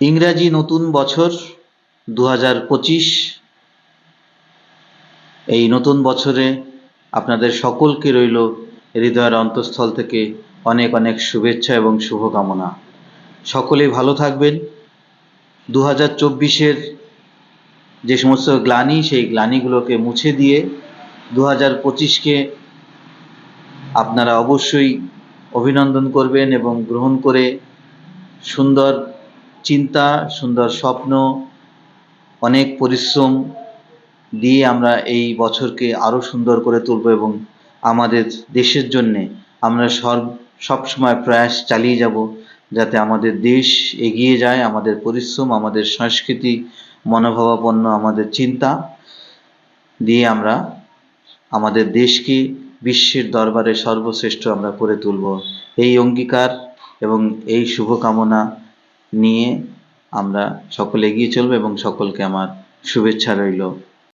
ইংরাজি নতুন বছর দু হাজার পঁচিশ। এই নতুন বছরে আপনাদের সকলকে রইল হৃদয়ের অন্তঃস্থল থেকে অনেক অনেক শুভেচ্ছা এবং শুভকামনা। সকলেই ভালো থাকবেন। দু হাজার যে সমস্ত গ্লানি, সেই গ্লানিগুলোকে মুছে দিয়ে দু হাজার পঁচিশকে আপনারা অবশ্যই অভিনন্দন করবেন এবং গ্রহণ করে সুন্দর চিন্তা, সুন্দর স্বপ্ন, অনেক পরিশ্রম দিয়ে আমরা এই বছরকে আরও সুন্দর করে তুলব এবং আমাদের দেশের জন্যে আমরা সব সবসময় প্রয়াস চালিয়ে যাব যাতে আমাদের দেশ এগিয়ে যায়, আমাদের পরিশ্রম, আমাদের সংস্কৃতি, মনোভাবাপন্ন আমাদের চিন্তা দিয়ে আমরা আমাদের দেশকে বিশ্বের দরবারে সর্বশ্রেষ্ঠ আমরা করে তুলব। এই অঙ্গীকার এবং এই শুভকামনা নিয়ে আমরা সকলে এগিয়ে চলবো এবং সকলকে আমার শুভেচ্ছা রইল।